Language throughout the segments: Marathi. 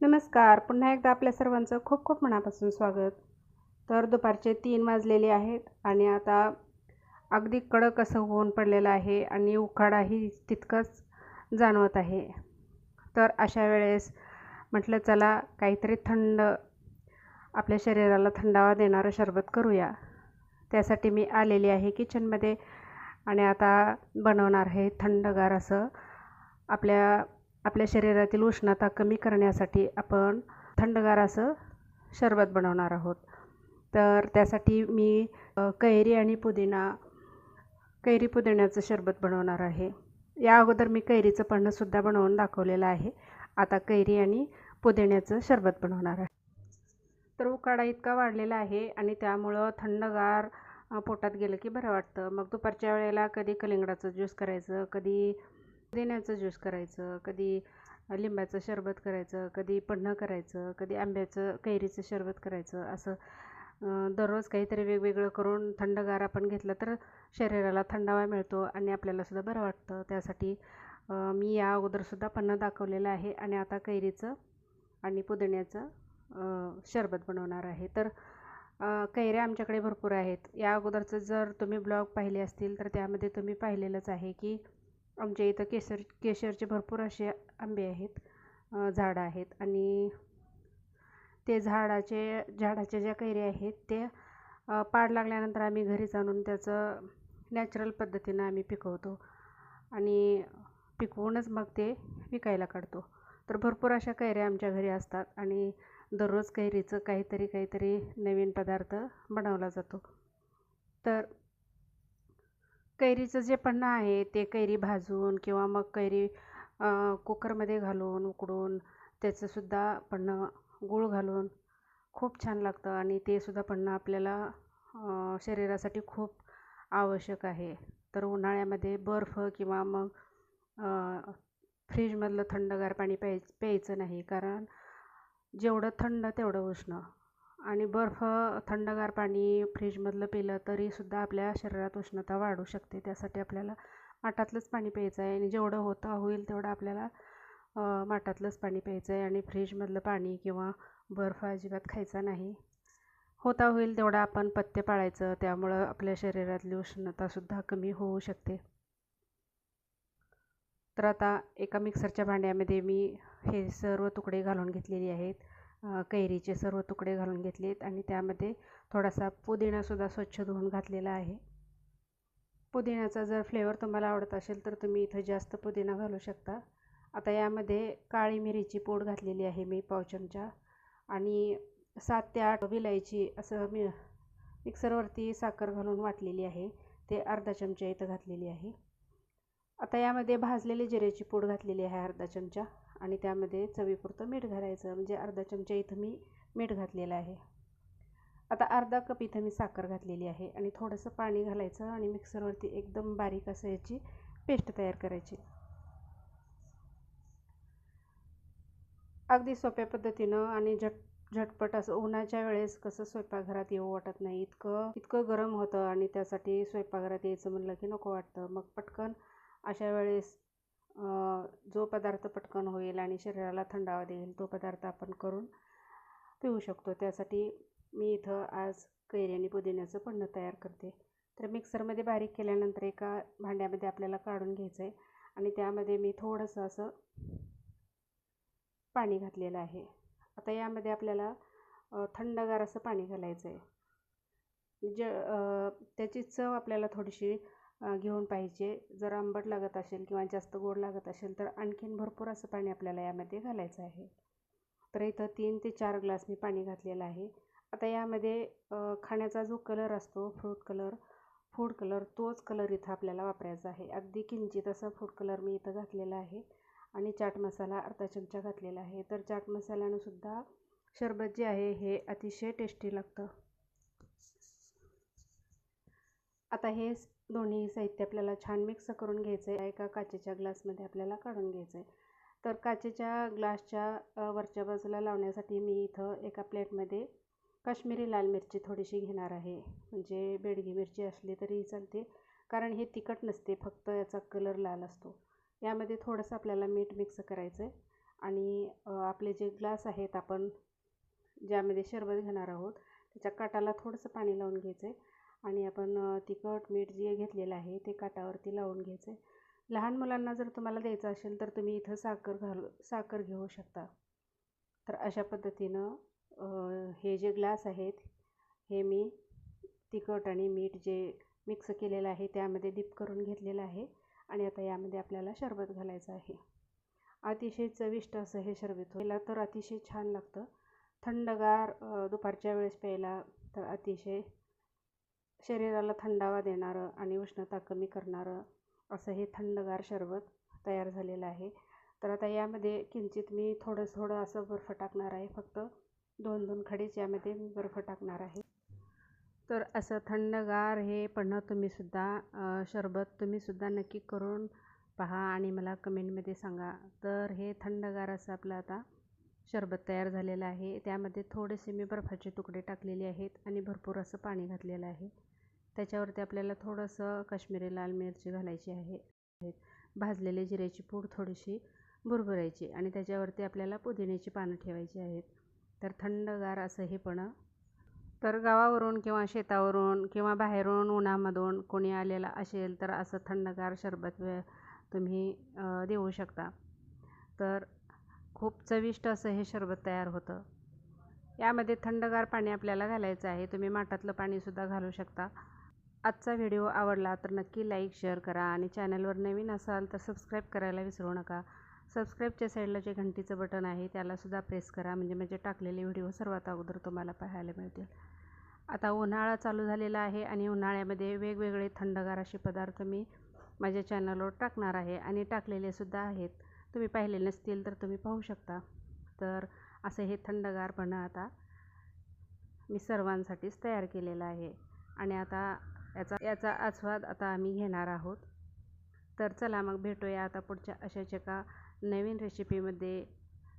नमस्कार. पुन्हा एकदा आपल्या सर्वांचं खूप खूप मनापासून स्वागत. तर दुपारचे तीन वाजलेले आहेत आणि आता अगदी कडक असं होऊन पडलेलं आहे आणि उकाडाही तितकंच जाणवत आहे. तर अशा वेळेस म्हटलं चला काहीतरी थंड आपल्या शरीराला थंडावा देणारं शरबत करूया. त्यासाठी मी आलेली आहे किचनमध्ये आणि आता बनवणार आहे थंडगार असं आपल्या आपल्या शरीरातील उष्णता कमी करण्यासाठी आपण थंडगार असं शरबत बनवणार आहोत. तर त्यासाठी मी कैरी आणि पुदिना कैरी पुदिन्याचं शरबत बनवणार आहे. या अगोदर मी कैरीचं पन्हंसुद्धा बनवून दाखवलेलं आहे. आता कैरी आणि पुदिन्याचं शरबत बनवणार आहे. तर उकाडा इतका वाढलेला आहे आणि त्यामुळं थंडगार पोटात गेलं की बरं वाटतं. मग दुपारच्या वेळेला कधी कलिंगडाचं ज्यूस करायचं कधी पुदिन्याचं ज्यूस करायचं कधी लिंबाचं शरबत करायचं कधी पन्हं करायचं कधी आंब्याचं कैरीचं शरबत करायचं असं दररोज काहीतरी वेगवेगळं करून थंडगार आपण घेतलं तर शरीराला थंडावा मिळतो आणि आपल्यालासुद्धा बरं वाटतं. त्यासाठी मी या अगोदरसुद्धा पन्हं दाखवलेलं आहे आणि आता कैरीचं आणि पुदिन्याचं शरबत बनवणार आहे. तर कैऱ्या आमच्याकडे भरपूर आहेत. या अगोदरचं जर तुम्ही ब्लॉग पाहिले असतील तर त्यामध्ये तुम्ही पाहिलेलंच आहे की आमच्या इथं केसर केशरचे भरपूर असे आंबे आहेत झाडं आहेत आणि ते झाडाचे झाडाच्या ज्या कैऱ्या आहेत ते पाड लागल्यानंतर आम्ही घरीच आणून त्याचं नॅचरल पद्धतीनं आम्ही पिकवतो आणि पिकवूनच मग ते विकायला काढतो. तर भरपूर अशा कैऱ्या आमच्या घरी असतात आणि दररोज कैरीचं काहीतरी काहीतरी नवीन पदार्थ बनवला जातो. तर कैरीचं जे पन्हं आहे ते कैरी भाजून किंवा मग कैरी कुकरमध्ये घालून उकडून त्याचंसुद्धा पन्हं गूळ घालून खूप छान लागतं आणि ते सुद्धा पन्हं आपल्याला शरीरासाठी खूप आवश्यक आहे. तर उन्हाळ्यामध्ये बर्फ किंवा मग फ्रीजमधलं थंडगार पाणी प्याय प्यायचं नाही. कारण जेवढं थंड तेवढं उष्ण. आणि बर्फ थंडगार पाणी फ्रीजमधलं पिलं तरीसुद्धा आपल्या शरीरात उष्णता वाढू शकते. त्यासाठी आपल्याला माठातलंच पाणी प्यायचं आहे आणि जेवढं होता होईल तेवढं आपल्याला माठातलंच पाणी प्यायचं आहे आणि फ्रीजमधलं पाणी किंवा बर्फ अजिबात खायचा नाही. होता होईल तेवढं आपण पथ्य पाळायचं त्यामुळं आपल्या शरीरातली उष्णतासुद्धा कमी होऊ शकते. तर आता एका मिक्सरच्या भांड्यामध्ये मी हे सर्व तुकडे घालून घेतलेली आहेत. कैरीचे सर्व तुकडे घालून घेतलेत आणि त्यामध्ये थोडासा पुदिनासुद्धा स्वच्छ धुवून घातलेला आहे. पुदिन्याचा जर फ्लेवर तुम्हाला आवडत असेल तर तुम्ही इथं जास्त पुदिना घालू शकता. आता यामध्ये काळी मिरीची पूड घातलेली आहे मी पाव चमचा आणि सात ते आठ विलायची असं मी मिक्सरवरती साखर घालून वाटलेली आहे. ते अर्धा चमचा इथं घातलेली आहे. आता यामध्ये भाजलेली जिऱ्याची पूड घातलेली आहे अर्धा चमचा. आणि त्यामध्ये चवीपुरतं मीठ घालायचं. म्हणजे अर्धा चमचा इथं मी मीठ घातलेलं आहे. आता अर्धा कप इथं मी साखर घातलेली आहे आणि थोडंसं पाणी घालायचं आणि मिक्सरवरती एकदम बारीक असं याची पेस्ट तयार करायची. अगदी सोप्या पद्धतीनं आणि झट झटपट असं उन्हाच्या वेळेस कसं स्वयंपाकघरात येऊ वाटत नाही इतकं इतकं गरम होतं आणि त्यासाठी स्वयंपाकघरात यायचं म्हणलं की नको वाटतं. मग पटकन अशा वेळेस जो पदार्थ पटकन होईल आणि शरीराला थंडावा देईल तो पदार्थ आपण करून पिऊ शकतो. त्यासाठी मी इथं आज कैरी आणि पुदिन्याचं पन्हं तयार करते. तर मिक्सरमध्ये बारीक केल्यानंतर एका भांड्यामध्ये आपल्याला काढून घ्यायचं आहे आणि त्यामध्ये मी थोडंसं असं पाणी घातलेलं आहे. आता यामध्ये आपल्याला थंडगार असं पाणी घालायचं आहे ज त्याची चव आपल्याला थोडीशी घेऊन पाहिजे. जर आंबट लागत असेल किंवा जास्त गोड लागत असेल तर आणखीन भरपूर असं पाणी आपल्याला यामध्ये घालायचं आहे. तर इथं तीन ते चार ग्लास मी पाणी घातलेलं आहे. आता यामध्ये खाण्याचा जो कलर असतो फ्रूट कलर फूड कलर तोच कलर इथं आपल्याला वापरायचा आहे. अगदी किंचित असा फूड कलर मी इथं घातलेला आहे आणि चाट मसाला अर्धा चमचा घातलेला आहे. तर चाट मसाल्यानंसुद्धा शरबत जे आहे हे अतिशय टेस्टी लागतं. आता हे दोन्ही साहित्य आपल्याला छान मिक्स करून घ्यायचं आहे एका काचेच्या ग्लासमध्ये आपल्याला काढून घ्यायचं आहे तर काचेच्या ग्लासच्या वरच्या बाजूला लावण्यासाठी मी इथं एका प्लेटमध्ये काश्मीरी लाल मिरची थोडीशी घेणार आहे. म्हणजे बेडगी मिरची असली तरी चालते. कारण हे तिखट नसते फक्त याचा कलर लाल असतो. यामध्ये थोडंसं आपल्याला मीठ मिक्स करायचं आहे आणि आपले जे ग्लास आहेत आपण ज्यामध्ये शरबत घेणार आहोत त्याच्या काटाला थोडंसं पाणी लावून घ्यायचं आहे आणि आपण तिखट मीठ जे घेतलेलं आहे ते काटावरती लावून घ्यायचं आहे लहान मुलांना जर तुम्हाला द्यायचं असेल तर तुम्ही इथं साखर घालू साखर घेऊ शकता. तर अशा पद्धतीनं हे जे ग्लास आहेत हे मी तिखट आणि मीठ जे मिक्स केलेलं आहे त्यामध्ये डीप करून घेतलेलं आहे आणि आता यामध्ये आपल्याला शरबत घालायचं आहे. अतिशय चविष्ट असं हे शरबत व्हायला तर अतिशय छान लागतं. थंडगार दुपारच्या वेळेस प्यायला तर अतिशय शरीराला थंडावा देणारं आणि उष्णता कमी करणारं असं हे थंडगार शरबत तयार झालेलं आहे. तर आता यामध्ये किंचित मी थोडं थोडं असं बर्फ टाकणार आहे. फक्त दोन दोन खडीच यामध्ये मी बर्फ टाकणार आहे. तर असं थंडगार हे पण तुम्हीसुद्धा शरबत तुम्हीसुद्धा नक्की करून पहा आणि मला कमेंटमध्ये सांगा. तर हे थंडगार असं आपलं आता शरबत तयार झालेलं आहे. त्यामध्ये थोडेसे मी बर्फाचे तुकडे टाकलेले आहेत आणि भरपूर असं पाणी घातलेलं आहे. त्याच्यावरती आपल्याला थोडंसं काश्मिरी लाल मिरची घालायची आहे. भाजलेले जिऱ्याची पूड थोडीशी भुरभुरायची आणि त्याच्यावरती आपल्याला पुदिन्याची पानं ठेवायची आहेत. तर थंडगार असं हे पण. तर गावावरून किंवा शेतावरून किंवा बाहेरून उन्हामधून कोणी आलेला असेल तर असं थंडगार शरबत तुम्ही देऊ शकता. तर खूप चविष्ट असं हे शरबत तयार होतं. यामध्ये थंडगार पाणी आपल्याला घालायचं आहे. तुम्ही माठातलं पाणीसुद्धा घालू शकता. आजचा व्हिडिओ आवडला तर नक्की लाईक शेअर करा आणि चॅनलवर नवीन असाल तर सबस्क्राईब करायला विसरू नका. सबस्क्राईबच्या साईडला जे घंटीचं बटन आहे त्यालासुद्धा प्रेस करा म्हणजे म्हणजे टाकलेले व्हिडिओ सर्वात अगोदर तुम्हाला पाहायला मिळतील. आता उन्हाळा चालू झालेला आहे आणि उन्हाळ्यामध्ये वेगवेगळे थंडगार असे पदार्थ मी माझ्या चॅनलवर टाकणार आहे आणि टाकलेलेसुद्धा आहेत. तुम्ही पाहिले नसतील तर तुम्ही पाहू शकता. तर असं हे थंडगारपणा आता मी सर्वांसाठीच तयार केलेलं आहे. आणि आता याचा याचा आस्वाद आता आम्ही घेणार आहोत. तर चला मग भेटूया आता पुढच्या अशाच एका नवीन रेसिपीमध्ये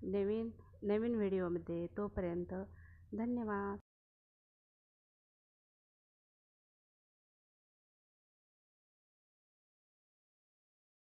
नवीन नवीन व्हिडिओमध्ये तोपर्यंत धन्यवाद.